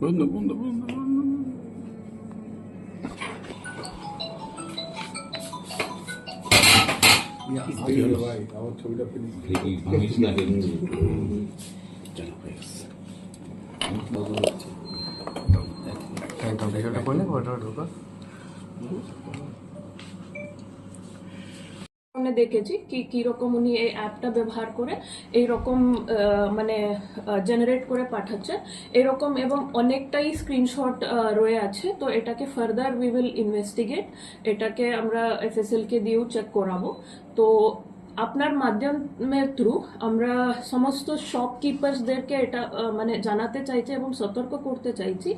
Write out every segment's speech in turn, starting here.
বন্ধ বন্ধু বন্ধু কিন্তু দেখেছি কি কি রকম উনি এই অ্যাপটা ব্যবহার করে এই রকম মানে জেনারেট করে পাঠাচ্ছে। এরকম এবং অনেকটাই স্ক্রিনশট রয়ে আছে। তো এটাকে ফার্দার উই উইল ইনভেস্টিগেট এটাকে আমরা এফএসএল কে দিয়েও চেক করাবো। তো আপনার মাধ্যমের থ্রু আমরা সমস্ত শপকিপার্সদেরকে এটা মানে জানাতে চাইছি এবং সতর্ক করতে চাইছি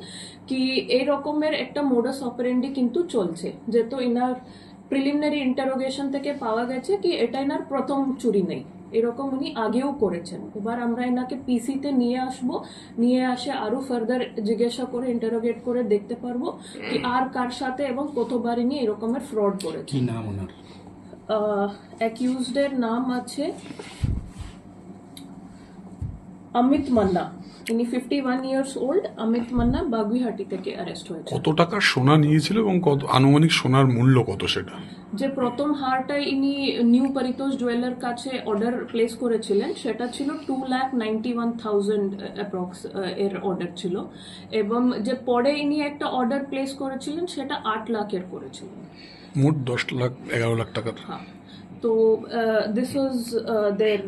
কি এই রকমের একটা মোডাস অপারেন্ডি কিন্তু চলছে। যেহেতু ইনার প্রিলিমিনারি ইন্টারোগেশন থেকে পাওয়া গেছে কি এটা এনার প্রথম চুরি নেই। এরকম উনি আগেও করেছেন। এবার আমরা এনাকে পিসিতে নিয়ে আসব। নিয়ে আসে আরও ফার্দার জিজ্ঞাসা করে ইন্টারোগেট করে দেখতে পারব কি আর কার সাথে এবং কতবার ইনি এরকমের ফ্রড করেছে। কি নাম ওনার? অ্যাকিউজডের নাম আছে অমিত মান্না। ইনি fifty one years old Amit Manna Baguiati থেকে অ্যারেস্ট হয়েছে কত টাকার সোনা নিয়েছিল এবং কত আনুমানিক সোনার মূল্য কত সেটা? যে প্রথম হারটা ইনি নিউ পরিতোষ জুয়েলার কাছে অর্ডার প্লেস করেছিলেন সেটা ছিল two lakh ninety one thousand approx এর অর্ডার ছিল। এবং যে পরে ইনি একটা অর্ডার প্লেস করেছিলেন সেটা আট লাখের করেছিলেন। মোট দশ লাখ এগারো লাখ টাকার। হ্যাঁ। তো দিস ওয়াজ দের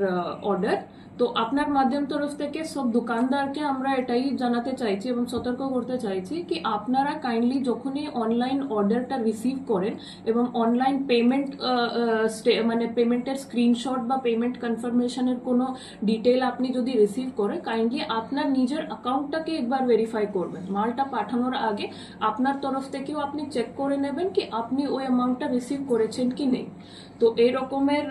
অর্ডার তো আপনার মাধ্যম তরফ থেকে সব দোকানদারকে আমরা এটাই জানাতে চাইছি এবং সতর্ক করতে চাইছি কি আপনারা কাইন্ডলি যখনই অনলাইন অর্ডারটা রিসিভ করেন এবং অনলাইন পেমেন্ট মানে পেমেন্টের স্ক্রিনশট বা পেমেন্ট কনফার্মেশনের কোনো ডিটেল আপনি যদি রিসিভ করে কাইন্ডলি আপনার নিজের অ্যাকাউন্টটাকে একবার ভেরিফাই করবেন। মালটা পাঠানোর আগে আপনার তরফ থেকেও আপনি চেক করে নেবেন কি আপনি ওই অ্যামাউন্টটা রিসিভ করেছেন কি নেই। তো এই রকমের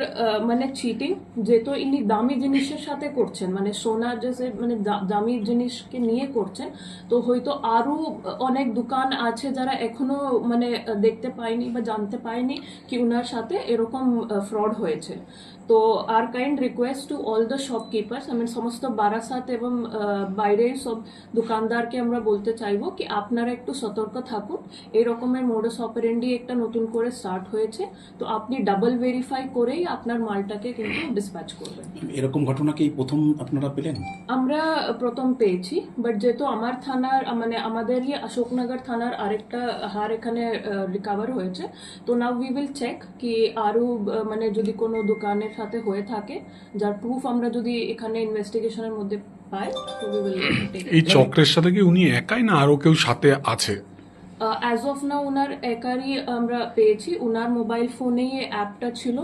মানে চিটিং যেহেতু ইনি দামি জিনিসের সাথে করছেন মানে সোনা যে মানে দামি জিনিসকে নিয়ে করছেন, তো হয়তো আরও অনেক দোকান আছে যারা এখনও মানে দেখতে পায়নি বা জানতে পায়নি কি ওনার সাথে এরকম ফ্রড হয়েছে। তো our kind request to all the shopkeepers আমি সমস্ত বারাসাত এবং বাইরের সব দোকানদারকে আমরা বলতে চাইব কি আপনারা একটু সতর্ক থাকুন। এই রকমের মোডাস অপারেন্ডি একটা নতুন করে স্টার্ট হয়েছে। তো আপনি ডাবল ভেরিফাই করেই আপনার মালটাকে কিন্তু ডিসপ্যাচ করবেন। এরকম ঘটনা কি প্রথম আপনারা পেলেন? আমরা প্রথম পেয়েছি বাট যেহেতু আমার থানার মানে আমাদের ইয়ে অশোকনগর থানার আরেকটা হার এখানে রিকাভার হয়েছে তো নাও উই উইল চেক কি আরও আহ, মানে যদি কোনো দোকানের সাথে হয়ে থাকে যার প্রুফ আমরা যদি এখানে ইনভেস্টিগেশনের মধ্যে পাই তো এই চক্রের সাথে কি উনি একাই না আরও কেউ সাথে আছে? অ্যাজ অফ না ওনার একারই আমরা পেয়েছি। ওনার মোবাইল ফোনেই এই অ্যাপটা ছিল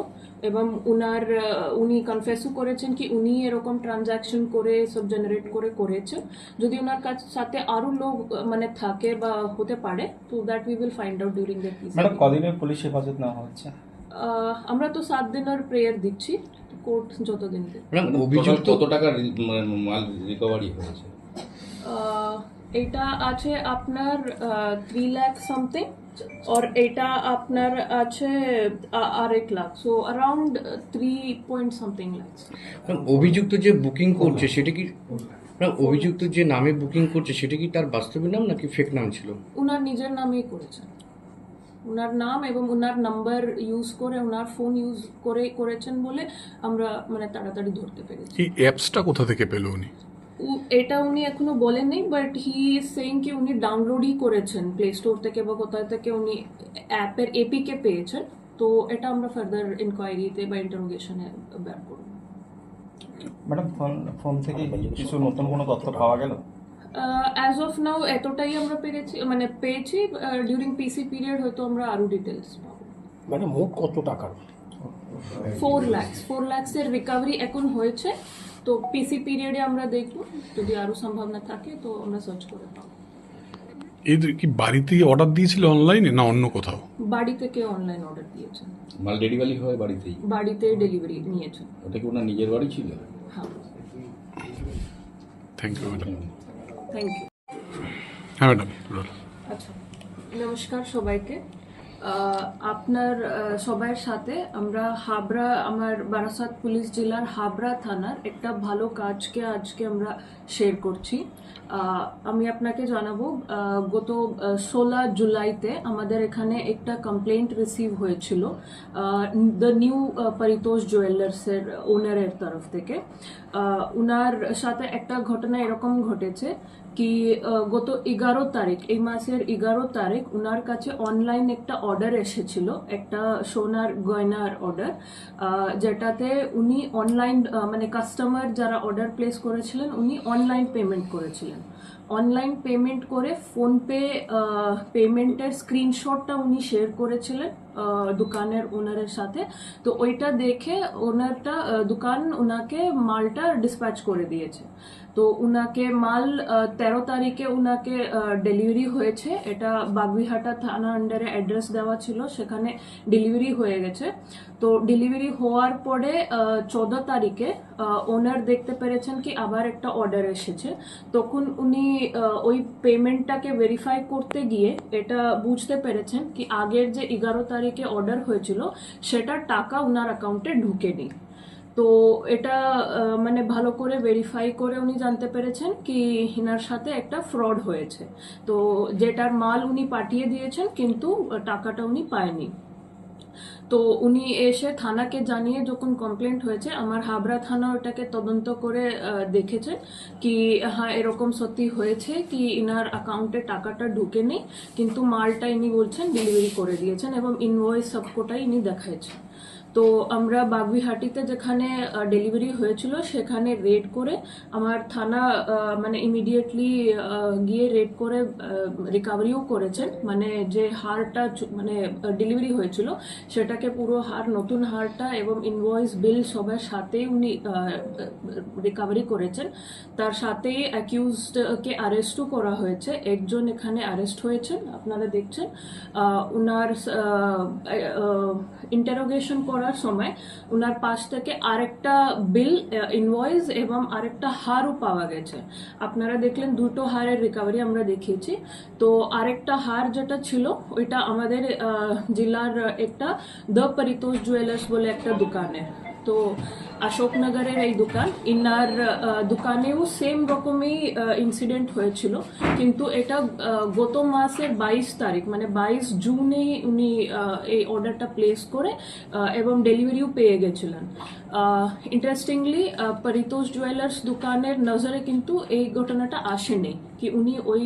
এবং উনার আহ, উনি কনফেসও করেছেন কি উনি এরকম ট্রানজাকশন করে সব জেনারেট করে করেছেন যদি ওনার কাছ সাথে আরও লোক আহ, মানে থাকে বা হতে পারে তো that we will find out during the madam কদিনের পুলিশ হেফাজত নেওয়া হচ্ছে? আমরা তো সাত দিনের প্রেয়ার দিচ্ছি কোর্ট যতদিন দেবে। অভিযুক্ত কত টাকা মানে মাল রিকভারি হয়েছে? এটা আছে আপনার থ্রি লাখ সামথিং আর এটা আপনার আছে আরেক lakh. So around three point something ma'am, অভিযুক্ত যে বুকিং করছে সেটা কি ম্যাম, অভিযুক্ত যে নামে বুকিং করছে সেটা কি তার বাস্তবিক নাম নাকি ফেক নাম ছিল? উনার নিজের নামেই করেছেন উনার নাম এবং ওনার নাম্বার ইউজ করে ওনার ফোন ইউজ করে করেছেন বলে আমরা মানে তাড়াতাড়ি ধরতে পেরেছি। এই অ্যাপসটা কোথা থেকে পেল উনি? উ- এটা উনি এখনও বলেননি বাট হি ইজ সেইং কি উনি ডাউনলোডই করেছেন প্লে স্টোর থেকে বা কোথায় থেকে উনি অ্যাপের এপিকে পেয়েছেন। তো এটা আমরা ফার্দার ইনকোয়ারিতে বা ইন্টারোগেশনে বের করব। ম্যাডাম ফোন ফোন থেকে কিছু নতুন কোনো তথ্য পাওয়া গেল? অ্যাজ অফ নাও এতটাই আমরা পেরেছি মানে পেয়েছি ডিউরিং পিসি পিরিয়ড হয়তো আমরা আরও ডিটেলস পাবো। মানে মোট কত টাকার? ফোর ল্যাক্স ফোর ল্যাক্সের রিকভারি এখন হয়েছে তো পিসি পিরিয়ডে আমরা দেখব যদি আরও সম্ভাবনা থাকে তো আমরা সার্চ করে পাবো। এদের কি বাড়িতেই অর্ডার দিয়েছিল অনলাইনে না অন্য কোথাও? বাড়ি থেকে অনলাইন অর্ডার দিয়েছেন মাল ডেলিভারি হয় বাড়িতেই? বাড়িতে ডেলিভারি নিয়েছেন ওটা কি ওনার নিজের বাড়ি ছিল? হ্যাঁ। Thank you madam thank you হ্যাঁ ম্যাডাম আচ্ছা নমস্কার সবাইকে। আপনার সবার সাথে আমরা হাবড়া আমার বারাসাত পুলিশ জেলার হাবড়া থানার একটা ভালো কাজকে আজকে আমরা শেয়ার করছি। আমি আপনাকে জানাব গত ষোলো জুলাইতে আমাদের এখানে একটা কমপ্লেন্ট রিসিভ হয়েছিল দ্য নিউ পরিতোষ জুয়েলার্সের ওনারের তরফ থেকে। উনার সাথে একটা ঘটনা এরকম ঘটেছে কি গত এগারো তারিখ, এই মাসের এগারো তারিখ ওনার কাছে অনলাইন একটা অর্ডার এসেছিল, একটা সোনার গয়নার অর্ডার যেটাতে উনি অনলাইন মানে কাস্টমার যারা অর্ডার প্লেস করেছিলেন, উনি অনলাইন পেমেন্ট করেছিলেন। অনলাইন পেমেন্ট করে ফোনপে পেমেন্টের স্ক্রিনশটটা উনি শেয়ার করেছিলেন দোকানের ওনারের সাথে। তো ওইটা দেখে ওনারটা দোকান ওনাকে মালটা ডিসপ্যাচ করে দিয়েছে। তো উনাকে মাল তেরো তারিখে উনাকে ডেলিভারি হয়েছে। এটা বাগবিহাটা থানা আন্ডারে অ্যাড্রেস দেওয়া ছিল, সেখানে ডেলিভারি হয়ে গেছে। তো ডেলিভারি হওয়ার পরে চোদ্দ তারিখে ওনার দেখতে পেরেছেন কি আবার একটা অর্ডার এসেছে। তখন উনি ওই পেমেন্টটাকে ভেরিফাই করতে গিয়ে এটা বুঝতে পেরেছেন কি আগের যে এগারো তারিখে অর্ডার হয়েছিল সেটার টাকা ওনার অ্যাকাউন্টে ঢুকেনি। তো এটা মানে ভালো করে ভেরিফাই করে উনি জানতে পেরেছেন কি হিনার সাথে একটা ফ্রড হয়েছে। তো যেটার মাল উনি পাঠিয়ে দিয়েছেন, কিন্তু টাকাটা উনি পায়নি। তো উনি এসে থানাকে জানিয়ে যখন কমপ্লেন্ট হয়েছে, আমার হাবড়া থানা ওটাকে তদন্ত করে দেখেছে কি হ্যাঁ এরকম সত্যি হয়েছে কি ইনার অ্যাকাউন্টে টাকাটা ঢুকে নেই কিন্তু মালটা ইনি বলছেন ডেলিভারি করে দিয়েছেন এবং ইনভয়েস সবকটাই ইনি দেখাইছেন। তো আমরা বাগবিহাটিতে যেখানে ডেলিভারি হয়েছিল, সেখানে রেড করে আমার থানা মানে ইমিডিয়েটলি গিয়ে রেড করে রিকাভারিও করেছেন। মানে যে হারটা মানে ডেলিভারি হয়েছিল সেটাকে পুরো হার, নতুন হারটা এবং ইনভয়েস বিল সবার সাথেই উনি রিকাভারি করেছেন। তার সাথেই অ্যাকিউজডকে অ্যারেস্টও করা হয়েছে। একজন এখানে অ্যারেস্ট হয়েছেন, আপনারা দেখছেন। উনার ইন্টারোগেশন করার সময় উনার পাশ থেকে আরেকটা বিল ইনভয়েস এবং আরেকটা হারও পাওয়া গেছে। আপনারা দেখলেন দুটো হারের রিকভারি আমরা দেখিয়েছি। তো আরেকটা হার যেটা ছিল, ওইটা আমাদের জেলার একটা দ্য পরিতোষ জুয়েলার্স বলে একটা দোকানে তো অশোকনগরের এই দোকান। ইনার দোকানেও সেম রকমই ইনসিডেন্ট হয়েছিল। কিন্তু এটা গত মাসের বাইশ তারিখ মানে বাইশ জুনেই উনি এই অর্ডারটা প্লেস করে এবং ডেলিভারিও পেয়ে গেছিলেন। ইন্টারেস্টিংলি পরিতোষ জুয়েলার্স দোকানের নজরে কিন্তু এই ঘটনাটা আসেনি কি উনি ওই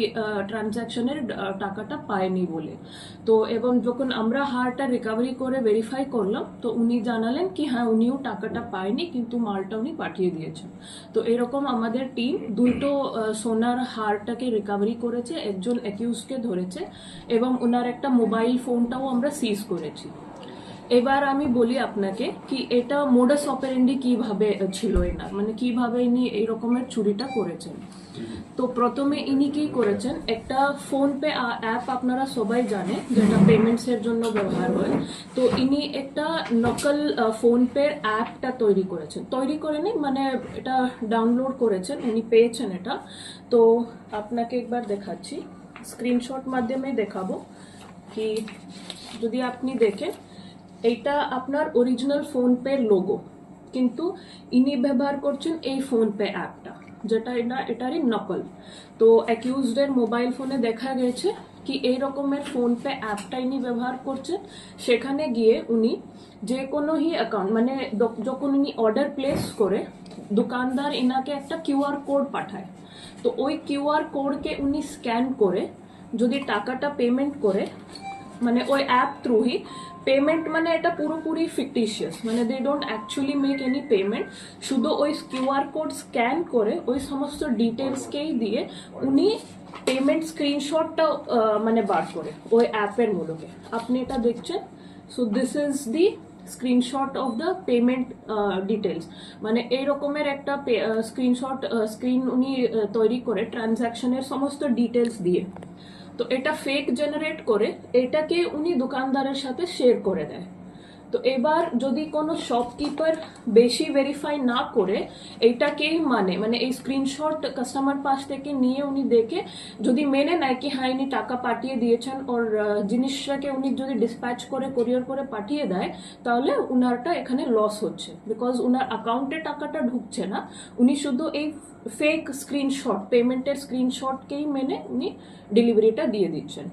ট্রানজ্যাকশনের টাকাটা পায়নি বলে। তো এবং যখন আমরা হারটা রিকভারি করে ভেরিফাই করলাম, তো উনি জানালেন কি হ্যাঁ উনিও টাকাটা পায়নি। কিন্তু মালটা উনি পাঠিয়ে দিয়েছেন। তো এরকম আমাদের টিম দুটো সোনার হারটাকে রিকভারি করেছে, একজন অ্যাকিউজকে ধরেছে এবং ওনার একটা মোবাইল ফোনটাও আমরা সিজ করেছি। এবার আমি বলি আপনাকে কি এটা মোডাস অপারেন্ডি কীভাবে ছিল এনার মানে কীভাবে ইনি এই রকমের চুরিটা করেছেন? তো প্রথমে ইনি কি করেছেন? একটা ফোন পে অ্যাপ আপনারা সবাই জানে, যেটা পেমেন্টস এর জন্য ব্যবহার হয়। তো ইনি একটা নকল ফোন পে অ্যাপটা তৈরি করেছেন। তৈরি করে করেনি মানে এটা ডাউনলোড করেছেন, উনি পেয়েছেন এটা। তো আপনাকে একবার দেখাচ্ছি। স্ক্রিনশট মাধ্যমে দেখাবো। কি, যদি আপনি দেখেন। এইটা আপনার অরিজিনাল ফোন পে লোগো কিন্তু ইনি ব্যবহার করছেন এই ফোন পে অ্যাপটা যেটা এটা, এটারই নকল। তো অ্যাকিউজডের মোবাইল ফোনে দেখা গেছে কি এই রকমের ফোন পে অ্যাপটা ইনি ব্যবহার করছেন। সেখানে গিয়ে উনি যে কোনো হি অ্যাকাউন্ট মানে যখন উনি অর্ডার প্লেস করে, দোকানদার ইনাকে একটা কিউআর কোড পাঠায়। তো ওই কিউআর কোডকে উনি স্ক্যান করে, যদি টাকাটা পেমেন্ট করে মানে ওই অ্যাপ থ্রুই পেমেন্ট মানে এটা পুরোপুরি ফিকটিশিয়াস মানে they don't actually make any payment শুধু ওই কিউআর কোড স্ক্যান করে ওই সমস্ত ডিটেলসকেই দিয়ে উনি পেমেন্ট স্ক্রিনশটটা মানে বার করে ওই অ্যাপের মূলকে। আপনি এটা দেখছেন? So this is the screenshot of the payment details মানে এই রকমের একটা স্ক্রিনশট স্ক্রিন উনি তৈরি করে ট্রানজ্যাকশনের সমস্ত ডিটেলস দিয়ে। তো এটা ফেক জেনারেট করে এটাকে উনি দোকানদারের সাথে শেয়ার করে দেয়। তো এবার যদি কোনো শপকিপার বেশি ভেরিফাই না করে এইটাকেই মানে মানে এই স্ক্রিনশট কাস্টমার পাশ থেকে নিয়ে উনি দেখে যদি মেনে নেয় কি হ্যাঁ ইনি টাকা পাঠিয়ে দিয়েছেন ওর জিনিসটাকে উনি যদি ডিসপ্যাচ করে কোরিয়ার করে পাঠিয়ে দেয়, তাহলে উনারটা এখানে লস হচ্ছে। বিকজ উনার অ্যাকাউন্টে টাকাটা ঢুকছে না, উনি শুধু এই ফেক স্ক্রিনশট পেমেন্টের স্ক্রিনশটকেই মেনে উনি ডেলিভারিটা দিয়ে দিচ্ছেন।